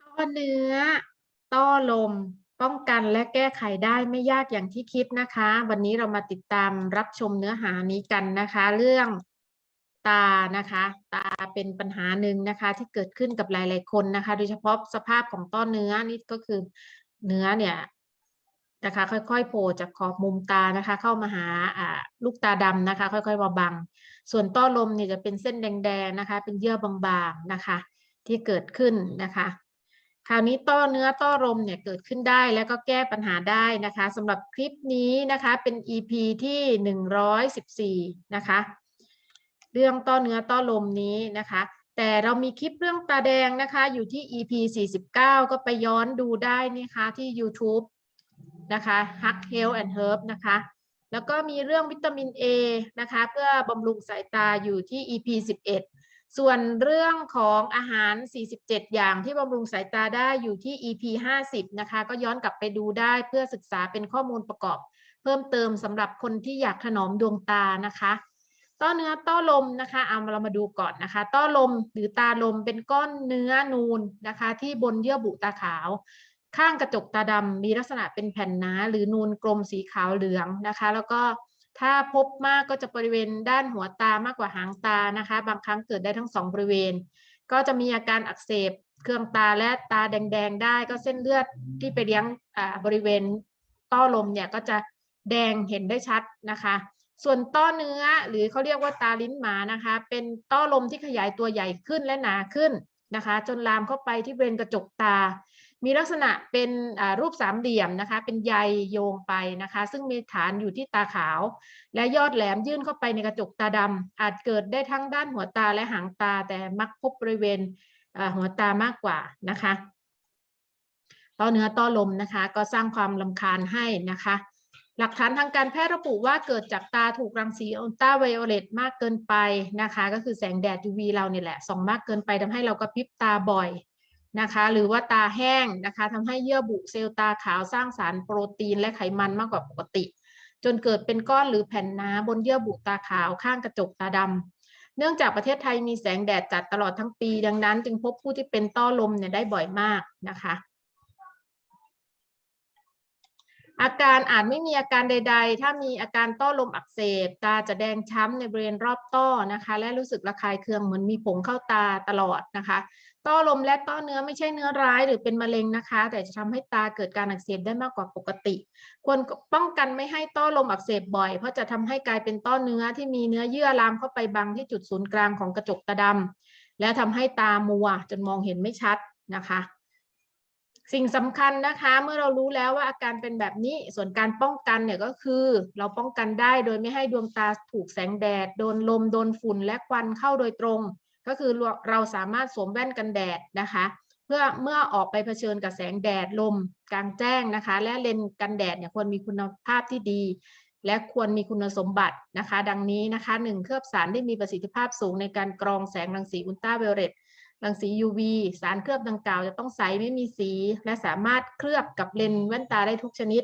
ต้อเนื้อ ต้อลม ป้องกันและแก้ไขได้ไม่ยากอย่างที่คิดนะคะ วันนี้เรามาติดตามรับชมเนื้อหานี้กันนะคะ เรื่องตานะคะ ตาเป็นปัญหาหนึ่งนะคะ ที่เกิดขึ้นกับหลาย ๆ คนนะคะ โดยเฉพาะสภาพของต้อเนื้อนี่ก็คือเนื้อเนี่ยนะคะ ค่อยๆโผล่จากขอบมุมตานะคะ เข้ามาหาลูกตาดำนะคะ ค่อยๆมาบัง ส่วนต้อลมเนี่ยจะเป็นเส้นแดงๆนะคะ เป็นเยื่อบางๆนะคะ ที่เกิดขึ้นนะคะคราวนี้ต้อเนื้อต้อลมเนี่ยเกิดขึ้นได้แล้วก็แก้ปัญหาได้นะคะสำหรับคลิปนี้นะคะเป็น EP ที่หนึ่งร้อยสิบสี่นะคะ เรื่องต้อเนื้อต้อลมนี้นะคะ แต่เรามีคลิปเรื่องตาแดงนะคะอยู่ที่ EP 49 ก็ไปย้อนดูได้นะคะที่ YouTube นะคะ Hack Health and Herb นะคะ แล้วก็มีเรื่องวิตามิน A นะคะ เพื่อบำรุงสายตาอยู่ที่ EP 11 ส่วนเรื่องของอาหาร 47 อย่างที่บำรุงสายตาได้อยู่ที่ EP 50 นะคะ ก็ย้อนกลับไปดูได้เพื่อศึกษาเป็นข้อมูลประกอบ เพิ่มเติมสำหรับคนที่อยากถนอมดวงตานะคะต้อเนื้อต้อลมนะคะเอาเรามาดูก่อนนะคะ ต้อลมหรือตาลมเป็นก้อนเนื้อนูนนะคะ ที่บนเยื่อบุตาขาว ข้างกระจกตาดำมีลักษณะเป็นแผ่นหนาหรือนูนกลมสีขาวเหลืองนะคะ แล้วก็ ถ้าพบมากก็จะบริเวณด้านหัวตามากกว่าหางตานะคะ บางครั้งเกิดได้ทั้งสองบริเวณ ก็จะมีอาการอักเสบเครื่องตาและตาแดงๆได้ ก็เส้นเลือดที่ไปเลี้ยงบริเวณต้อลมเนี่ยก็จะแดงเห็นได้ชัดนะคะ ส่วนต้อเนื้อหรือเขาเรียกว่าตาลิ้นหมานะคะ เป็นต้อลมที่ขยายตัวใหญ่ขึ้นและหนาขึ้นนะคะ จนลามเข้าไปที่บริเวณกระจกตา มีลักษณะเป็นรูปสามเหลี่ยมนะคะ เป็นใยโยงไปนะคะ ซึ่งมีฐานอยู่ที่ตาขาว และยอดแหลมยื่นเข้าไปในกระจกตาดำอาจเกิดได้ทั้งด้านหัวตาและหางตา แต่มักพบบริเวณหัวตามากกว่านะคะต้อเนื้อต้อลมนะคะ ก็สร้างความลำคาญให้นะคะ หลักฐานทางการแพทย์ระบุว่าเกิดจากตาถูกรังสีอัลตราไวโอเลตมากเกินไปนะคะ ก็คือแสงแดด UV เราเนี่ยแหละส่องมากเกินไปทำให้เรากระพริบตาบ่อย นะคะหรือว่าตาแห้งนะคะทำให้เยื่อบุเซลล์ตาขาวสร้างสารโปรตีนและไขมันมากกว่าปกติ จนเกิดเป็นก้อนหรือแผ่นหนาบนเยื่อบุตาขาวข้างกระจกตาดำเนื่องจากประเทศไทยมีแสงแดดจัดตลอดทั้งปี ดังนั้น จึงพบผู้ที่เป็นต้อลมเนี่ยได้บ่อยมากนะคะอาการอาจไม่มีอาการใด ๆ ถ้ามีอาการต้อลมอักเสบ ตาจะแดงช้ำในบริเวณรอบต้อนะคะ และรู้สึกระคายเคืองเหมือนมีผงเข้าตาตลอดนะคะ ต้อลมและต้อเนื้อไม่ใช่เนื้อร้ายหรือเป็นมะเร็งนะคะ แต่จะทำให้ตาเกิดการอักเสบได้มากกว่าปกติ ควรป้องกันไม่ให้ต้อลมอักเสบบ่อย เพราะจะทำให้กลายเป็นต้อเนื้อที่มีเนื้อเยื่อลามเข้าไปบังที่จุดศูนย์กลางของกระจกตาดำและทำให้ตามัวจนมองเห็นไม่ชัดนะคะ สิ่งสำคัญนะคะเมื่อเรารู้แล้วว่าอาการเป็นแบบนี้ส่วนการป้องกันเนี่ยก็คือ เราป้องกันได้โดยไม่ให้ดวงตาถูกแสงแดดโดนลมโดนฝุ่นและควันเข้าโดยตรง ก็คือเราสามารถสวมแว่นกันแดดนะคะ เพื่อเมื่อออกไปเผชิญกับแสงแดดลมกลางแจ้งนะคะ และเลนส์กันแดดเนี่ยควรมีคุณภาพที่ดี และควรมีคุณสมบัตินะคะ ดังนี้นะคะหนึ่งเคลือบสารที่มีประสิทธิภาพสูงในการกรองแสงรังสีอุลตราไวโอเลตรังสี UV สารเคลือบดังกล่าวจะต้องใสไม่มีสี และสามารถเคลือบกับเลนส์แว่นตาได้ทุกชนิด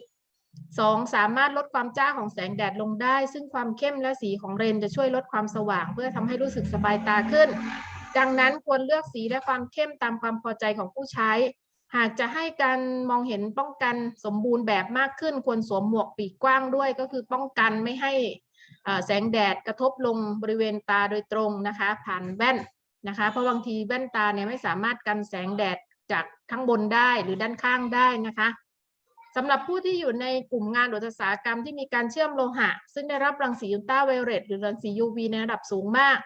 2. สามารถลดความจ้าของแสงแดดลงได้ ซึ่งความเข้มและสีของเลนจะช่วยลดความสว่าง เพื่อทำให้รู้สึกสบายตาขึ้น ดังนั้นควรเลือกสีและความเข้มตามความพอใจของผู้ใช้ หากจะให้การมองเห็นป้องกันสมบูรณ์แบบมากขึ้น ควรสวมหมวกปีกกว้างด้วย ก็คือป้องกันไม่ให้แสงแดดกระทบลงบริเวณตาโดยตรงนะคะ ผ่านแว่นนะคะ เพราะบางทีแว่นตาเนี่ยไม่สามารถกันแสงแดดจากข้างบนได้หรือด้านข้างได้นะคะ สำหรับผู้ที่อยู่ในกลุ่มงานอุตสาหกรรมที่มีการเชื่อมโลหะ ซึ่งได้รับรังสีอุลตราไวโอเลตหรือรังสี UV ในระดับสูงมาก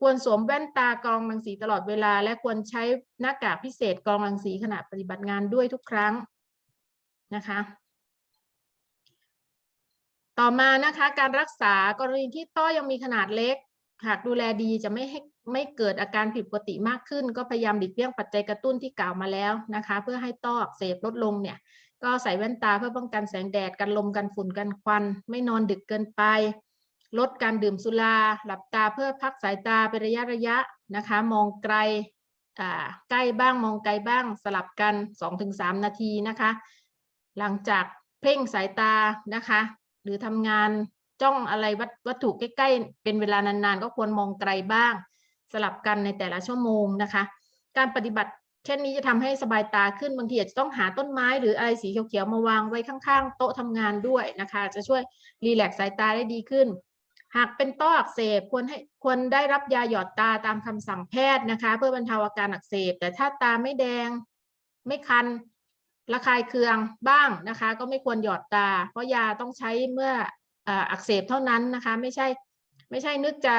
ควรสวมแว่นตากรองรังสีตลอดเวลา และควรใช้หน้ากากพิเศษกรองรังสีขณะปฏิบัติงานด้วยทุกครั้งนะคะต่อมานะคะการรักษากรณีที่ต้อยังมีขนาดเล็ก หากดูแลดีจะไม่ให้ไม่เกิดอาการผิดปกติมากขึ้น ก็พยายามหลีกเลี่ยงปัจจัยกระตุ้นที่กล่าวมาแล้วนะคะ เพื่อให้ต้ออักเสบลดลงเนี่ย ก็ใส่แว่นตาเพื่อป้องกันแสงแดดกันลมกันฝุ่นกันควัน ไม่นอนดึกเกินไป ลดการดื่มสุรา หลับตาเพื่อพักสายตาเป็นระยะระยะนะคะ มองไกลใกล้บ้างมองไกลบ้างสลับกัน 2-3 นาทีนะคะ หลังจากเพ่งสายตานะคะ หรือทำงานจ้องอะไรวัตถุใกล้ๆ เป็นเวลานานๆ ก็ควรมองไกลบ้าง สลับกันในแต่ละชั่วโมงนะคะ การปฏิบัติ เช่นนี้จะทำให้สบายตาขึ้นบางทีอาจจะต้องหาต้นไม้หรืออะไรสีเขียวๆมาวางไว้ข้างๆ โต๊ะทำงานด้วยนะคะ จะช่วยรีแลกซ์สายตาได้ดีขึ้น หากเป็นต้ออักเสบควรให้ควรได้รับยาหยอดตาตามคำสั่งแพทย์นะคะ เพื่อบรรเทาอาการอักเสบ แต่ถ้าตาไม่แดง ไม่คันระคายเคืองบ้างนะคะ ก็ไม่ควรหยอดตา เพราะยาต้องใช้เมื่ออ,อักเสบเท่านั้นนะคะ ไม่ใช่ไม่ใช่นึกจะ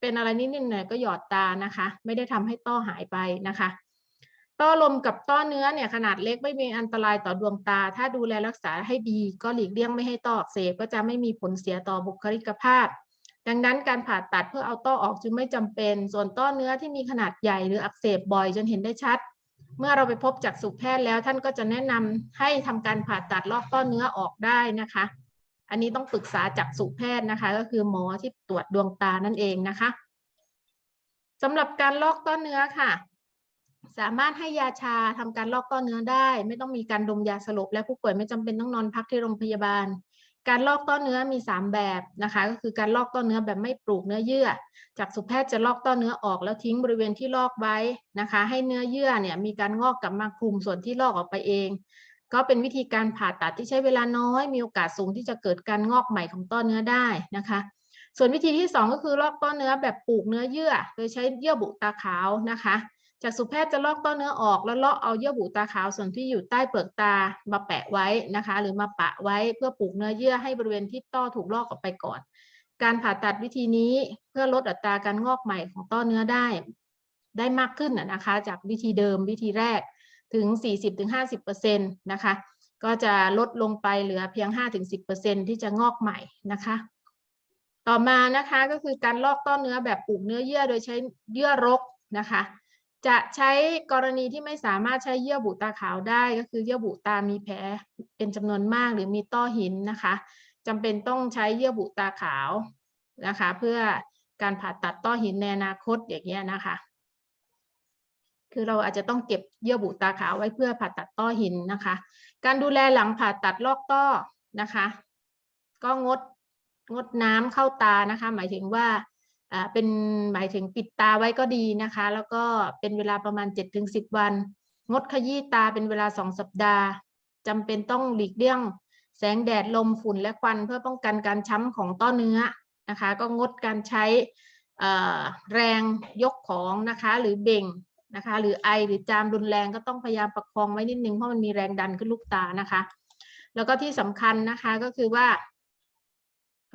เป็นอะไรนิดๆหน่อยก็หยอดตานะคะ ไม่ได้ทำให้ต้อหายไปนะคะ ต้อลมกับต้อเนื้อเนี่ยขนาดเล็กไม่มีอันตรายต่อดวงตา ถ้าดูแลรักษาให้ดีก็หลีกเลี่ยงไม่ให้ต้ออักเสบก็จะไม่มีผลเสียต่อบุคลิกภาพ ดังนั้นการผ่าตัดเพื่อเอาต้อออกจึงไม่จำเป็น ส่วนต้อเนื้อที่มีขนาดใหญ่หรืออักเสบบ่อยจนเห็นได้ชัด เมื่อเราไปพบจักษุแพทย์แล้วท่านก็จะแนะนำให้ทำการผ่าตัดลอกต้อเนื้อออกได้นะคะ อันนี้ต้องปรึกษาจักษุแพทย์นะคะ ก็คือหมอที่ตรวจดวงตานั่นเองนะคะสำหรับการลอกต้อเนื้อค่ะ สามารถให้ยาชาทำการลอกต้อเนื้อได้ ไม่ต้องมีการดมยาสลบ และผู้ป่วยไม่จำเป็นต้องนอนพักที่โรงพยาบาล การลอกต้อเนื้อมี 3 แบบนะคะ ก็คือการลอกต้อเนื้อแบบไม่ปลูกเนื้อเยื่อ จากสุแพทย์จะลอกต้อเนื้อออกแล้วทิ้งบริเวณที่ลอกไว้นะคะ ให้เนื้อเยื่อเนี่ยมีการงอกกลับมาคลุมส่วนที่ลอกออกไปเอง ก็เป็นวิธีการผ่าตัดที่ใช้เวลาน้อย มีโอกาสสูงที่จะเกิดการงอกใหม่ของต้อเนื้อได้นะคะส่วนวิธีที่ 2 ก็คือลอกต้อเนื้อแบบปลูกเนื้อเยื่อ โดยใช้เยื่อบุตาขาวนะคะ จากสุแพทย์จะลอกต้อเนื้อออกแล้วเลาะเอาเยื่อบุตาขาวส่วนที่อยู่ใต้เปลือกตามาแปะไว้นะคะ หรือมาปะไว้เพื่อปลูกเนื้อเยื่อให้บริเวณที่ต้อถูกลอกออกไปก่อน การผ่าตัดวิธีนี้เพื่อลดอัตราการงอกใหม่ของต้อเนื้อได้ ได้มากขึ้นนะนะคะ จากวิธีเดิมวิธีแรกถึง 40-50%นะคะ ก็จะลดลงไปเหลือเพียง 5-10%ที่จะงอกใหม่นะคะต่อมานะคะก็คือการลอกต้อเนื้อแบบปลูกเนื้อเยื่อโดยใช้เยื่อรกนะคะ จะใช้กรณีที่ไม่สามารถใช้เยื่อบุตาขาวได้ก็คือเยื่อบุตามีแผลเป็นจำนวนมากหรือมีต้อหินนะคะจำเป็นต้องใช้เยื่อบุตาขาวนะคะ เพื่อการผ่าตัดต้อหินในอนาคตอย่างเงี้ยนะคะ คือเราอาจจะต้องเก็บเยื่อบุตาขาวไว้เพื่อผ่าตัดต้อหินนะคะ การดูแลหลังผ่าตัดลอกต้อนะคะ ก็งดงดน้ำเข้าตานะคะ หมายถึงว่าอ่า เป็นหมายถึงปิดตาไว้ก็ดีนะคะ แล้วก็เป็นเวลาประมาณ 7-10 วัน งดขยี้ตาเป็นเวลา 2 สัปดาห์จำเป็นต้องหลีกเลี่ยง แสงแดดลมฝุ่นและควันเพื่อป้องกันการช้ำของต้อเนื้อนะคะ ก็งดการใช้อ่อแรงยกของนะคะ หรือเบ่งนะคะ หรือไอหรือจามรุนแรงก็ต้องพยายามประคองไว้นิดนึงเพราะมันมีแรงดันขึ้นลูกตานะคะ แล้วก็ที่สำคัญนะคะก็คือว่า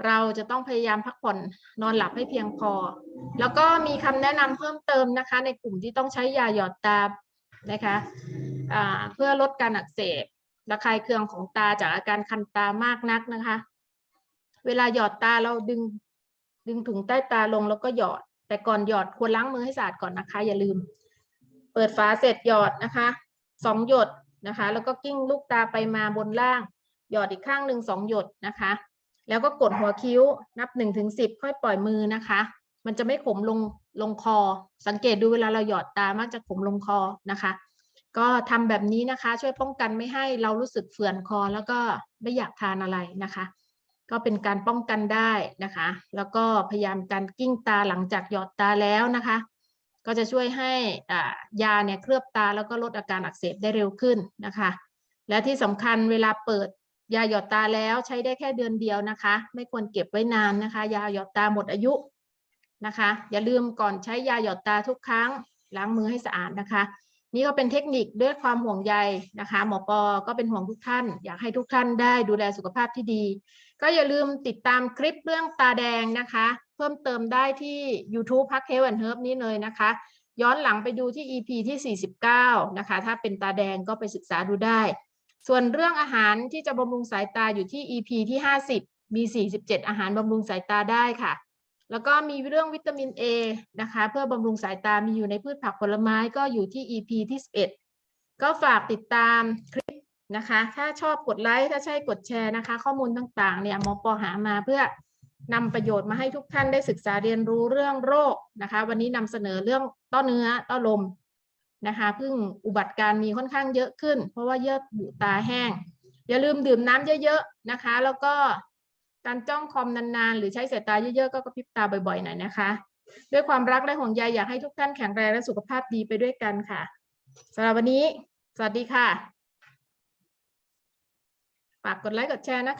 เราจะต้องพยายามพักผ่อนนอนหลับให้เพียงพอ แล้วก็มีคำแนะนำเพิ่มเติมนะคะ ในกลุ่มที่ต้องใช้ยาหยอดตานะคะอ่าเพื่อลดการอักเสบระคายเคืองของตาจากอาการคันตามากนักนะคะ เวลาหยอดตาเราดึงดึงถุงใต้ตาลงแล้วก็หยอด แต่ก่อนหยอดควรล้างมือให้สะอาดก่อนนะคะ อย่าลืม เปิดฝาเสร็จหยอดนะคะสองหยดนะคะ แล้วก็กิ้งลูกตาไปมาบนล่าง หยอดอีกข้างหนึ่งสองหยดนะคะ แล้วก็กดหัวคิ้วนับหนึ่งถึงสิบค่อยปล่อยมือนะคะ มันจะไม่ขมลงลงคอ สังเกตดูเวลาเราหยอดตามักจะขมลงคอนะคะ ก็ทำแบบนี้นะคะ ช่วยป้องกันไม่ให้เรารู้สึกเฟื่อนคอ แล้วก็ไม่อยากทานอะไรนะคะ ก็เป็นการป้องกันได้นะคะ แล้วก็พยายามการกิ้งตาหลังจากหยอดตาแล้วนะคะ ก็จะช่วยให้ยาเนี่ยเคลือบตาแล้วก็ลดอาการอักเสบได้เร็วขึ้นนะคะ และที่สำคัญเวลาเปิด ยาหยอดตาแล้วใช้ได้แค่เดือนเดียวนะคะ ไม่ควรเก็บไว้นานนะคะ ยาหยอดตาหมดอายุนะคะ อย่าลืมก่อนใช้ยาหยอดตาทุกครั้งล้างมือให้สะอาดนะคะ นี่ก็เป็นเทคนิคด้วยความห่วงใยนะคะ หมอปอก็เป็นห่วงทุกท่าน อยากให้ทุกท่านได้ดูแลสุขภาพที่ดี ก็อย่าลืมติดตามคลิปเรื่องตาแดงนะคะ เพิ่มเติมได้ที่ YouTube พักเฮล and Herb นี้เลยนะคะ ย้อนหลังไปดูที่ EP ที่ 49 นะคะ ถ้าเป็นตาแดงก็ไปศึกษาดูได้ ส่วนเรื่องอาหารที่จะบำรุงสายตาอยู่ที่ EP ที่ 50 มี 47 อาหารบำรุงสายตาได้ค่ะ แล้วก็มีเรื่องวิตามิน A นะคะ เพื่อบำรุงสายตามีอยู่ในพืชผักผลไม้ก็อยู่ที่ EP ที่ 11 ก็ฝากติดตามคลิปนะคะ ถ้าชอบกดไลค์ ถ้าใช่กดแชร์นะคะ ข้อมูลต่างๆ เนี่ยหมอปอหามาเพื่อนำประโยชน์มาให้ทุกท่านได้ศึกษาเรียนรู้เรื่องโรคนะคะ วันนี้นำเสนอเรื่องต้อเนื้อต้อลม นะคะเพิ่งอุบัติการ์มีค่อนข้างเยอะขึ้น เพราะว่าเยื่อบุตาแห้ง อย่าลืมดื่มน้ำเยอะๆนะคะ แล้วก็การจ้องคอมนานๆ หรือใช้สายตาเยอะๆ ก็กระพริบตาบ่อยๆหน่อยนะคะ ด้วยความรักและห่วงใยอยากให้ทุกท่านแข็งแรงและสุขภาพดีไปด้วยกันค่ะสำหรับวันนี้ สวัสดีค่ะ ฝากกดไลค์กดแชร์นะคะ